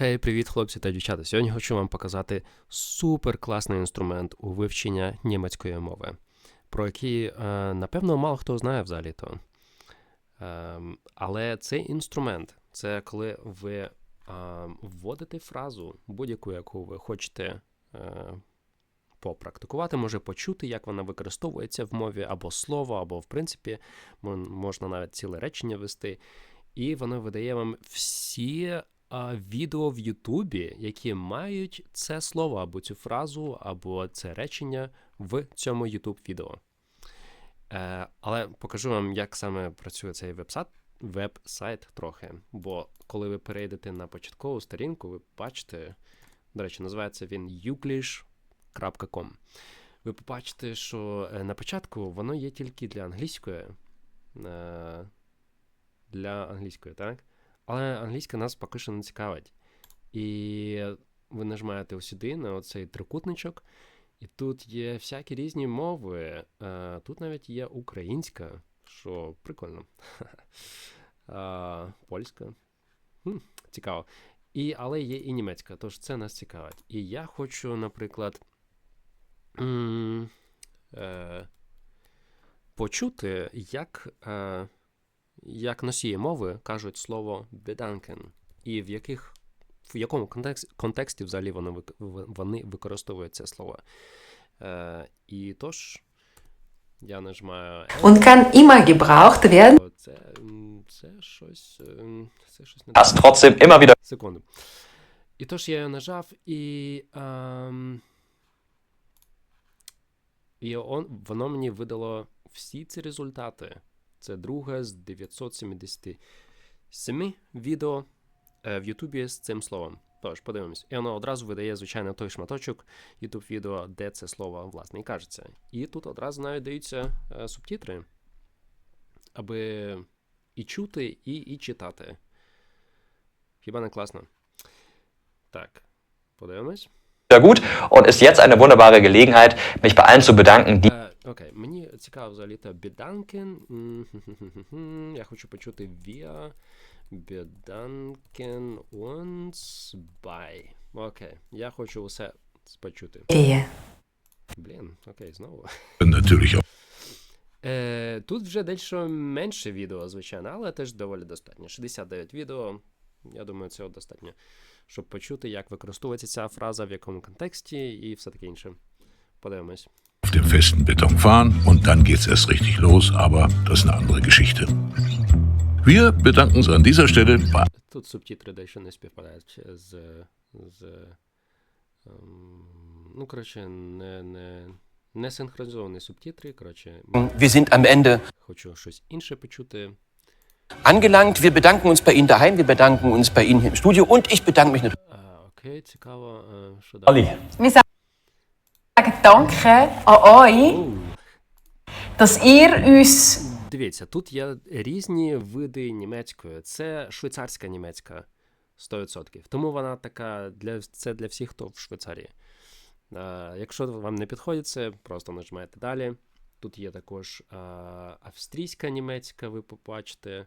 Гей, привіт, хлопці та дівчата. Сьогодні хочу вам показати супер класний інструмент у вивчення німецької мови, про який, е, напевно, мало хто знає взагалі-то. Ем, Але цей інструмент це коли ви е, вводите фразу, будь-яку, яку ви хочете е, попрактикувати, може почути, як вона використовується в мові, або слово, або, в принципі, можна навіть ціле речення вести. І воно видає вам всі відео в Ютубі, які мають це слово або цю фразу, або це речення в цьому Ютуб відео. Е, але покажу вам, як саме працює цей веб-сайт, веб-сайт трохи. Бо коли ви перейдете на початкову сторінку, ви бачите, до речі, називається він uglish.com. Ви побачите, що е, на початку воно є тільки для англійської. Е, для англійської, так? Але англійська нас поки що не цікавить. І ви нажимаєте сюди на оцей трикутничок, і тут є всякі різні мови. Е, Тут навіть є українська, що прикольно. Польська. Хм, Цікаво. І, але є і німецька, тож це нас цікавить. І я хочу, наприклад, е, почути, як. Е, як носії мови кажуть слово bedanken, і в яких в якому контексті, контексті взагалі вони, вони використовують це слово. Е, і тож я нажимаю und kann immer gebraucht werden, це, це щось. ем, Це щось не hast trotzdem immer wieder Секунду. І тож я його нажав, і. Ем, і он, воно мені видало всі ці результати. Це друге з 977 відео е, в Ютубі з цим словом. Тож, подивимось. І воно одразу видає, звичайно, той шматочок YouTube відео, де це слово, власне, і кажеться. І тут одразу навіть даються е, субтитри, аби і чути, і, і читати. Хіба не класно? Так, подивимось. Gut und ist jetzt eine wunderbare Gelegenheit, mich bei allen zu bedanken, die Е, окей, мені цікаво взагалі та Біданкен. М, хм-хм-хм-хм. Я хочу почути Віа Біданкен uns bei. Окей, я хочу усе почути. Ehe. Блін, окей, знову. Natürlich auch. Е, тут вже дещо менше відео, звичайно, але теж доволі достатньо. 69 відео. Я думаю, цього достатньо, щоб почути, як використовується ця фраза, в якому контексті і все таке інше. Подивимось. auf dem festen Beton fahren und dann geht's erst richtig los, aber das ist eine andere Geschichte. Wir bedanken uns an dieser Stelle bei Тут субтитри дещо не співпадають з. з ем, ну, коротше, не, не, не синхронізовані субтитри. Коротше, Wir sind am Ende хочу щось інше почути. Angelangt. Wir bedanken uns bei Ihnen daheim, wir bedanken uns bei Ihnen im Studio und ich bedanke mich natürlich. А, окей, цікаво. е, Що далі? Wir sagen Danke an euch, dass ihr uns Дивіться, тут є різні види німецької. Це швейцарська німецька 100%. Тому вона така для це для всіх, хто в Швейцарії. А, якщо вам не підходить це, просто нажимаєте далі. Тут є також а, австрійська німецька, ви побачите.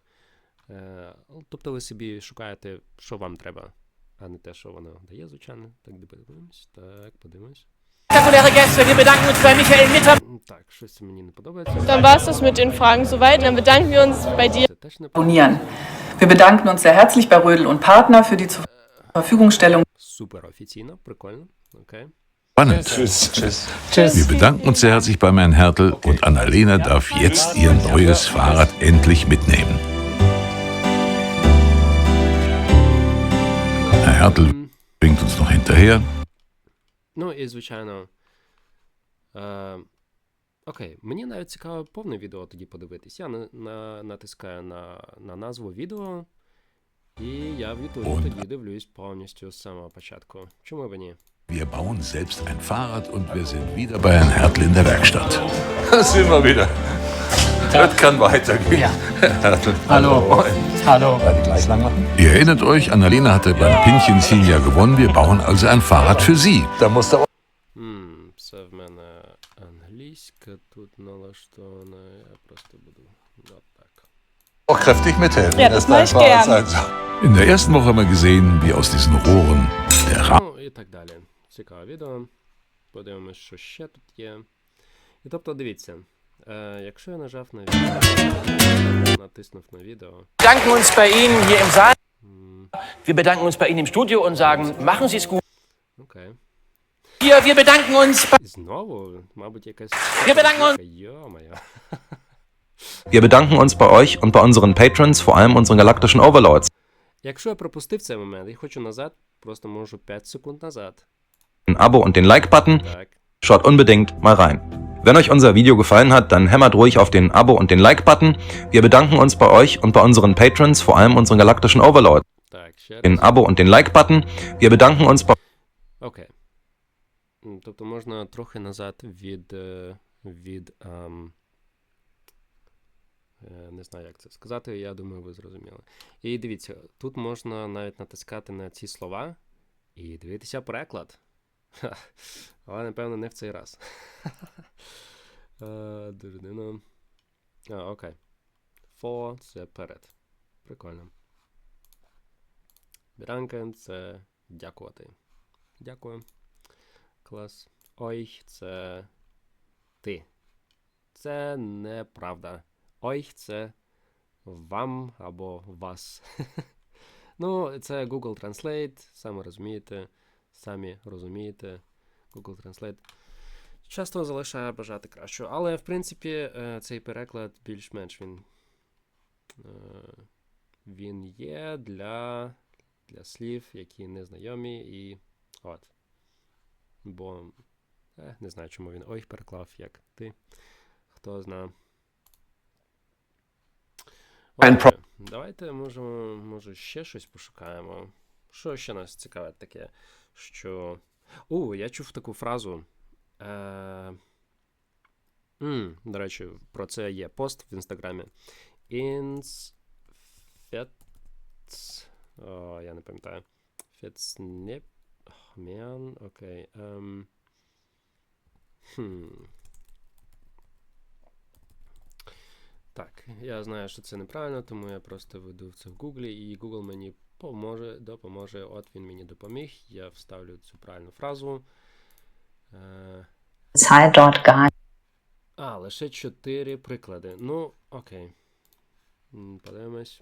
Е, тобто ви собі шукаєте, що вам треба, а не те, що воно дає, звичайно. Так, подивимось. Так, подивимось. Так, щось мені не подобається. Dann war es das mit den Fragen soweit. Dann bedanken wir uns bei dir. Abonnieren. Wir bedanken uns sehr herzlich bei Rödel und Partner für die zur Verfügungstellung супер офіційно, прикольно. Окей. Spannend. Wir bedanken uns sehr herzlich bei Herrn Hertel und Annalena darf jetzt ihr neues Fahrrad endlich mitnehmen. Herr Hertel winkt uns noch hinterher. Ну і звичайно. Е, окей, мені навіть цікаво повне відео тоді подивитись. Я на, на, натискаю на, на назву відео, і я в Ютубі Und- тоді дивлюсь повністю з самого початку. Чому б ні? Wir bauen selbst ein Fahrrad und wir sind wieder bei Herrn Hertel in der Werkstatt. Da sind wir wieder. Das kann weitergehen. Hallo. Hallo. Gleich lang machen? Ihr erinnert euch, Annalena hatte beim Pinchenziel ja gewonnen. Wir bauen also ein Fahrrad für sie. Da muss der М, це в мене англійська тут налаштована. Я просто буду. От так. Auch kräftig mithelfen. Ja, das ist mach dein ich Spaß gern. Also. In der ersten Woche haben wir gesehen, wie aus diesen Rohren der Ra Ну і так далі. Цікаве відео. Подивимось, що ще тут є. І тобто, дивіться, е, якщо я нажав на відео, натиснув на відео. Wir bedanken uns bei Ihnen hier im Saal. м, Wir bedanken uns bei Ihnen im Studio und sagen, machen Sie es gut. Окей. Wir, wir bedanken uns bei І знову, мабуть, якась. Wir bedanken uns- Йо-моє. Wir bedanken uns bei euch und bei unseren Patrons, vor allem unseren galaktischen Overlords. Якщо я пропустив цей момент і хочу назад, просто можу 5 секунд назад. Ein Abo und den Like-Button. Так. Schaut unbedingt mal rein. Wenn euch unser Video gefallen hat, dann hämmert ruhig auf den Abo und den Like-Button. Wir bedanken uns bei euch und bei unseren Patrons, vor allem unseren galaktischen Overlords. Так, ще раз. Den Abo und den Like-Button. Wir bedanken uns bei Окей. М, Тобто можна трохи назад від. е, від ем, е, не знаю, як це сказати, я думаю, ви зрозуміли. І дивіться, тут можна навіть натискати на ці слова і дивитися переклад. Але, напевно, не в цей раз. Дуже дивно. А, окей. For це перед. Прикольно. Біранкен це дякувати. Дякую. Клас. Ой, це ти. Це неправда. Ой, це вам або вас. ну, це Google Translate, саме розумієте, самі розумієте. Google Translate. Часто залишає бажати кращого. Але, в принципі, е, цей переклад більш-менш він. е, Він є для, для слів, які незнайомі, і от. Бо е, не знаю, чому він ой переклав, як ти. Хто зна. Ein Отже, давайте можемо, може, ще щось пошукаємо. Що ще нас цікавить таке? Що. У, я чув таку фразу. Е... м, до речі, про це є пост в інстаграмі. Інсфет. О, я не пам'ятаю. Фетснеп. Мен, окей. Ем... Хм. Так, я знаю, що це неправильно, тому я просто веду це в Гуглі, і Google мені поможе, допоможе. От він мені допоміг. Я вставлю цю правильну фразу. Е... А, лише чотири приклади. Ну, окей. Подивимось.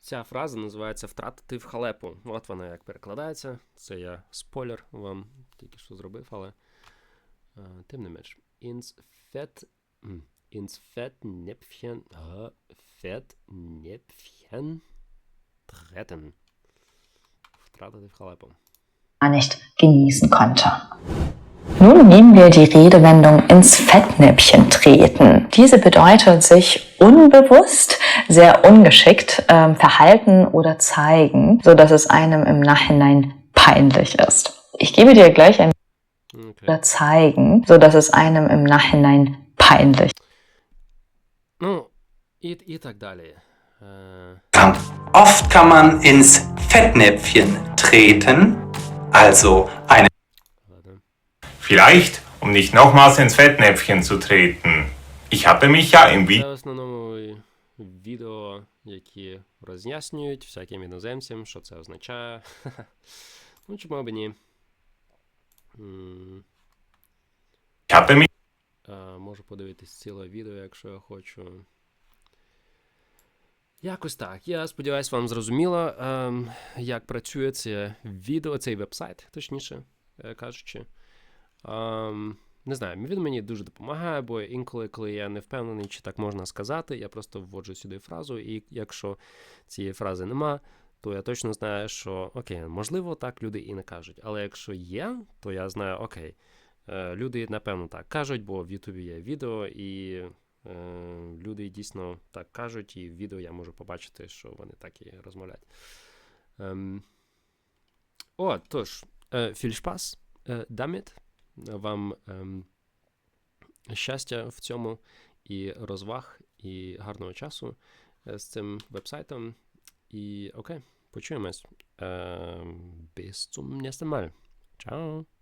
Ця фраза називається втратити в халепу. От вона як перекладається. Це я спойлер вам тільки що зробив, але е, тим не менш. Ins Fett. ins Fettnäpfchen, äh, Fettnäpfchen treten. Gar nicht genießen konnte. Nun nehmen wir die Redewendung ins Fettnäpfchen treten. Diese bedeutet sich unbewusst, sehr ungeschickt äh, verhalten oder zeigen, sodass es einem im Nachhinein peinlich ist. Ich gebe dir gleich ein okay. oder zeigen, sodass es einem im Nachhinein peinlich ist. Ну, і, і так далі. Е, Oft kann man ins Fettnäpfchen treten, also eine ладно. Vielleicht, um nicht nochmals ins Fettnäpfchen zu treten. Ich habe mich ja im Це Video в основному відео, які роз'яснюють всяким іноземцям, що це означає. ну, чому б ні. М, можу подивитись ціле відео, якщо я хочу. Якось так. Я сподіваюся, вам зрозуміло, ем, як працює це відео, цей вебсайт, точніше е, кажучи. Ем, не знаю, він мені дуже допомагає, бо інколи, коли я не впевнений, чи так можна сказати, я просто вводжу сюди фразу, і якщо цієї фрази нема, то я точно знаю, що окей, можливо, так люди і не кажуть. Але якщо є, то я знаю, окей, е, люди напевно так кажуть, бо в Ютубі є відео, і е, люди дійсно так кажуть, і в відео я можу побачити, що вони так і розмовляють. Ем, о, тож, е, фільшпас, е, даміт, вам ем, щастя в цьому і розваг, і гарного часу е, з цим вебсайтом. І окей, почуємось. Ем, bis zum nächsten Mal. Ciao.